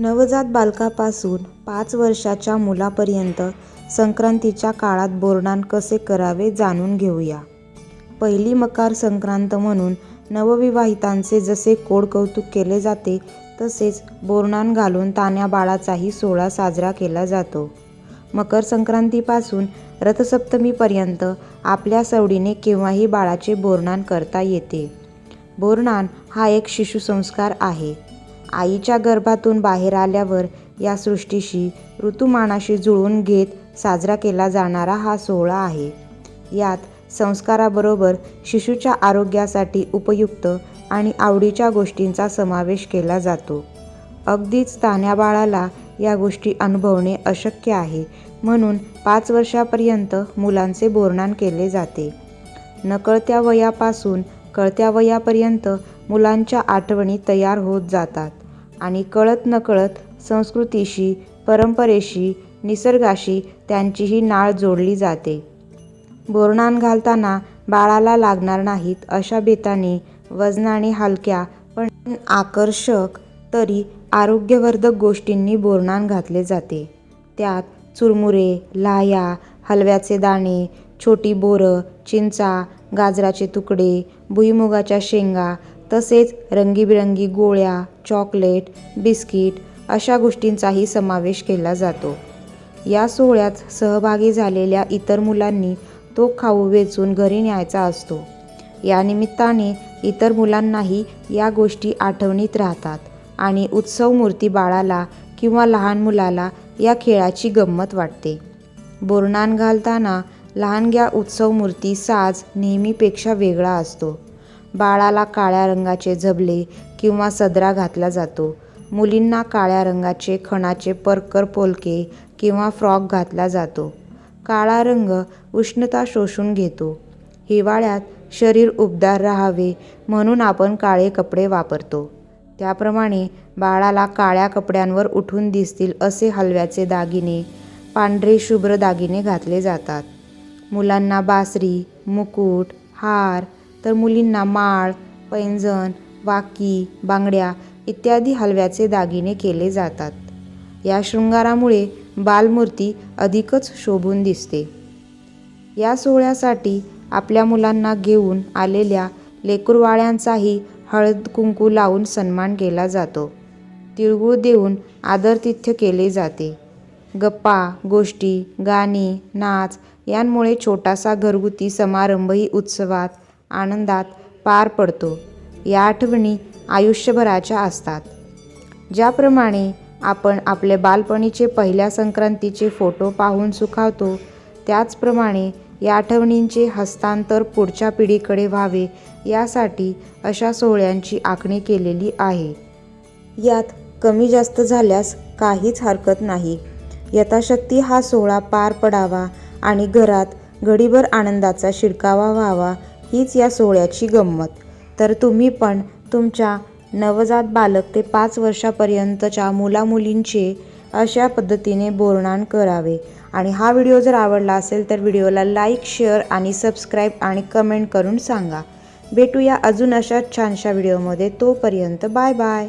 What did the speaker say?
नवजात बालकापासून पाच वर्षाच्या मुलापर्यंत संक्रांतीच्या काळात बोरनान कसे करावे जाणून घेऊया. पहिली मकर संक्रांत म्हणून नवविवाहितांचे जसे कोड-कौतुक केले जाते तसेच बोरनान घालून तान्या बाळाचाही सोहळा साजरा केला जातो. मकर संक्रांतीपासून रथसप्तमीपर्यंत आपल्या सवडीने केव्हाही बाळाचे बोरनान करता येते. बोरनान हा एक शिशुसंस्कार आहे. आईच्या गर्भातून बाहेर आल्यावर या सृष्टीशी, ऋतुमानाशी जुळवून घेत साजरा केला जाणारा हा सोहळा आहे. यात संस्काराबरोबर शिशुच्या आरोग्यासाठी उपयुक्त आणि आवडीच्या गोष्टींचा समावेश केला जातो. अगदीच तान्या बाळाला या गोष्टी अनुभवणे अशक्य आहे म्हणून पाच वर्षापर्यंत मुलांचे बोरणान केले जाते. नकळत्या वयापासून कळत्या वयापर्यंत मुलांच्या आठवणी तयार होत जातात आणि कळत-नकळत संस्कृतीशी, परंपरेशी, निसर्गाशी त्यांचीही नाळ जोडली जाते. बोरणान घालताना बाळाला लागणार नाहीत अशा बेताने वजनाने हलक्या पण आकर्षक तरी आरोग्यवर्धक गोष्टींनी बोरणान घातले जाते. त्यात चुरमुरे, लाह्या, हलव्याचे दाणे, छोटी बोरं, चिंचा, गाजराचे तुकडे, भुईमुगाच्या शेंगा तसेच रंगीबेरंगी गोळ्या, चॉकलेट, बिस्किट अशा गोष्टींचाही समावेश केला जातो. या सोहळ्यात सहभागी झालेल्या इतर मुलांनी तो खाऊ वेचून घरी न्यायचा असतो. या निमित्ताने इतर मुलांनाही या गोष्टी आठवणीत राहतात आणि उत्सवमूर्ती बाळाला किंवा लहान मुलाला या खेळाची गंमत वाटते. बोरणान घालताना लहानग्या उत्सवमूर्ती साज नेहमीपेक्षा वेगळा असतो. बाळाला काळ्या रंगाचे झबले किंवा सदरा घातला जातो. मुलींना काळ्या रंगाचे खणाचे परकर पोलके किंवा फ्रॉक घातला जातो. काळा रंग उष्णता शोषून घेतो. हिवाळ्यात शरीर उबदार राहावे म्हणून आपण काळे कपडे वापरतो. त्याप्रमाणे बाळाला काळ्या कपड्यांवर उठून दिसतील असे हलव्याचे दागिने, पांढरे शुभ्र दागिने घातले जातात. मुलांना बासरी, मुकुट, हार तर मुलींना माळ, पैंजण, वाकी, बांगड्या इत्यादी हलव्याचे दागिने केले जातात. या शृंगारामुळे बालमूर्ती अधिकच शोभून दिसते. या सोहळ्यासाठी आपल्या मुलांना घेऊन आलेल्या लेकुरवाळ्यांचाही हळद-कुंकू लावून सन्मान केला जातो. तिळगुळ देऊन आदरतिथ्य केले जाते. गप्पा, गोष्टी, गाणी, नाच यांमुळे छोटासा घरगुती समारंभही उत्सवात आनंदात पार पडतो. या आठवणी आयुष्यभराच्या असतात. ज्याप्रमाणे आपण आपले बालपणीचे पहिल्या संक्रांतीचे फोटो पाहून सुखावतो त्याचप्रमाणे या आठवणींचे हस्तांतर पुढच्या पिढीकडे व्हावे यासाठी अशा सोहळ्यांची आखणी केलेली आहे. यात कमी-जास्त झाल्यास काहीच हरकत नाही. यथाशक्ती हा सोहळा पार पडावा आणि घरात घडीभर आनंदाचा शिडकावा व्हावा हीच या सोहळ्याची गंमत. तर तुम्ही पण तुमच्या नवजात बालक ते पाच वर्षापर्यंतच्या मुलामुलींचे अशा पद्धतीने बोरणान करावे आणि हा व्हिडिओ जर आवडला असेल तर व्हिडिओला लाईक, शेअर आणि सबस्क्राईब आणि कमेंट करून सांगा. भेटूया अजून अशाच छानशा व्हिडिओमध्ये तोपर्यंत बाय बाय.